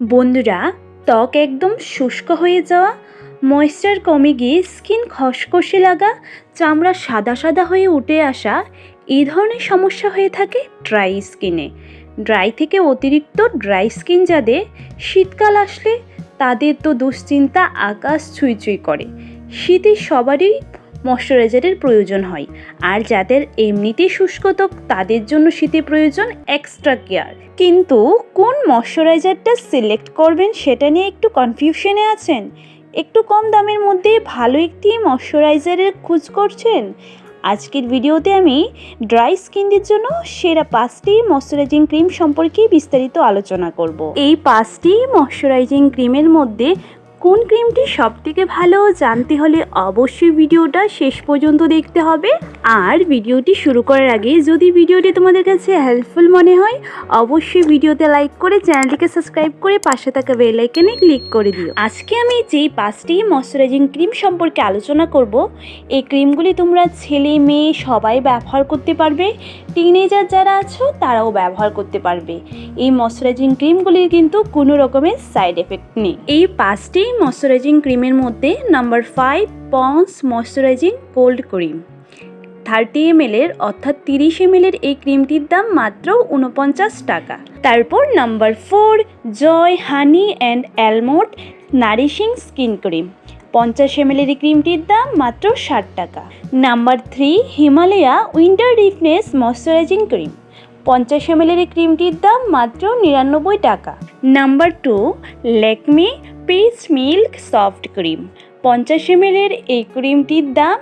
বন্ধুরা, ত্বক একদম শুষ্ক হয়ে যাওয়া ময়েশ্চার কমে গিয়ে স্কিন খসখসে লাগা, চামড়া সাদা সাদা হয়ে উঠে আসা এই ধরনের সমস্যা হয়ে থাকে ড্রাই স্কিনে ড্রাই থেকে অতিরিক্ত ড্রাই স্কিন যাদের শীতকাল আসলে তাদের তো দুশ্চিন্তা আকাশ ছুঁই ছুঁই করে। শীতে সবারই ময়শ্চারাইজারের প্রয়োজন হয়। আর যাদের এমনিতেই শুষ্ক ত্বক, তাদের জন্য শীতে প্রয়োজন এক্সট্রা কেয়ার কিন্তু কোন ময়শ্চারাইজারটা সিলেক্ট করবেন সেটা নিয়ে একটু কনফিউশনে আছেন? একটু কম দামের মধ্যে ভালো একটি ময়শ্চারাইজারের খোঁজ করছেন? আজকের ভিডিওতে আমি ড্রাই স্কিনদের জন্য সেরা পাঁচটি ময়শ্চারাইজিং ক্রিম সম্পর্কে বিস্তারিত আলোচনা করব। এই পাঁচটি ময়শ্চারাইজিং ক্রিমের মধ্যে কোন ক্রিমটি সবথেকে ভালো জানতে হলে অবশ্যই ভিডিওটা শেষ পর্যন্ত দেখতে হবে। আর ভিডিওটি শুরু করার আগে যদি ভিডিওটি তোমাদের কাছে হেল্পফুল মনে হয়, অবশ্যই ভিডিওতে লাইক করে চ্যানেলটিকে সাবস্ক্রাইব করে পাশে থাকা বেল ক্লিক করে দিও। আজকে আমি যেই পাঁচটি ময়শ্চারাইজিং ক্রিম সম্পর্কে আলোচনা করব, এই ক্রিমগুলি তোমরা ছেলে, মেয়ে সবাই ব্যবহার করতে পারবে। টিনেজার যারা আছো, তারাও ব্যবহার করতে পারবে। এই ময়শ্চারাইজিং ক্রিমগুলির কিন্তু কোনো রকমের সাইড এফেক্ট নেই। এই পাঁচটি ময়শ্চারাইজিং ক্রিমের মধ্যে number five Pond's moisturising cold cream thirty M এর অর্থাৎ তিরিশ এম এর এই ক্রিমটির দাম মাত্র উনপঞ্চাশ টাকা। তারপর number four Joy honey and almond nourishing skin cream পঞ্চাশ এম এর এই ক্রিমটির দাম মাত্র ষাট টাকা। নাম্বার থ্রি হিমালয়া উইন্টার রিফনেস ময়শ্চারাইজিং ক্রিম পঞ্চাশ এম এর এই ক্রিমটির দাম মাত্র নিরানব্বই টাকা। Number two Lakme peach milk soft cream. পঞ্চাশ এমএলের এই ক্রিমটির দাম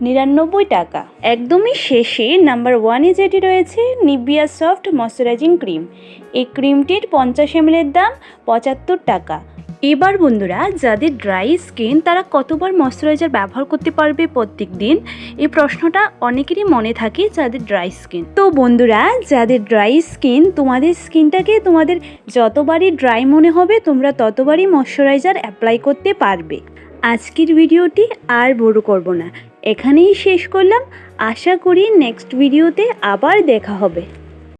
নিরানব্বই টাকা। একদমই শেষে নাম্বার ওয়ানে যেটি রয়েছে নিবিয়া সফট ময়শ্চারাইজিং ক্রিম। এই ক্রিমটির পঞ্চাশ এমএলের দাম পঁচাত্তর টাকা। এবার বন্ধুরা, যাদের ড্রাই স্কিন তারা কতবার ময়শ্চারাইজার ব্যবহার করতে পারবে প্রত্যেক দিন? এই প্রশ্নটা অনেকেরই মনে থাকে যাদের ড্রাই স্কিন তো বন্ধুরা, যাদের ড্রাই স্কিন তোমাদের স্কিনটাকে তোমাদের যতবারই ড্রাই মনে হবে, তোমরা ততবারই ময়শ্চারাইজার অ্যাপ্লাই করতে পারবে। আজকের ভিডিওটি আর বড় করব না। এখানেই শেষ করলাম। আশা করি নেক্সট ভিডিওতে আবার দেখা হবে।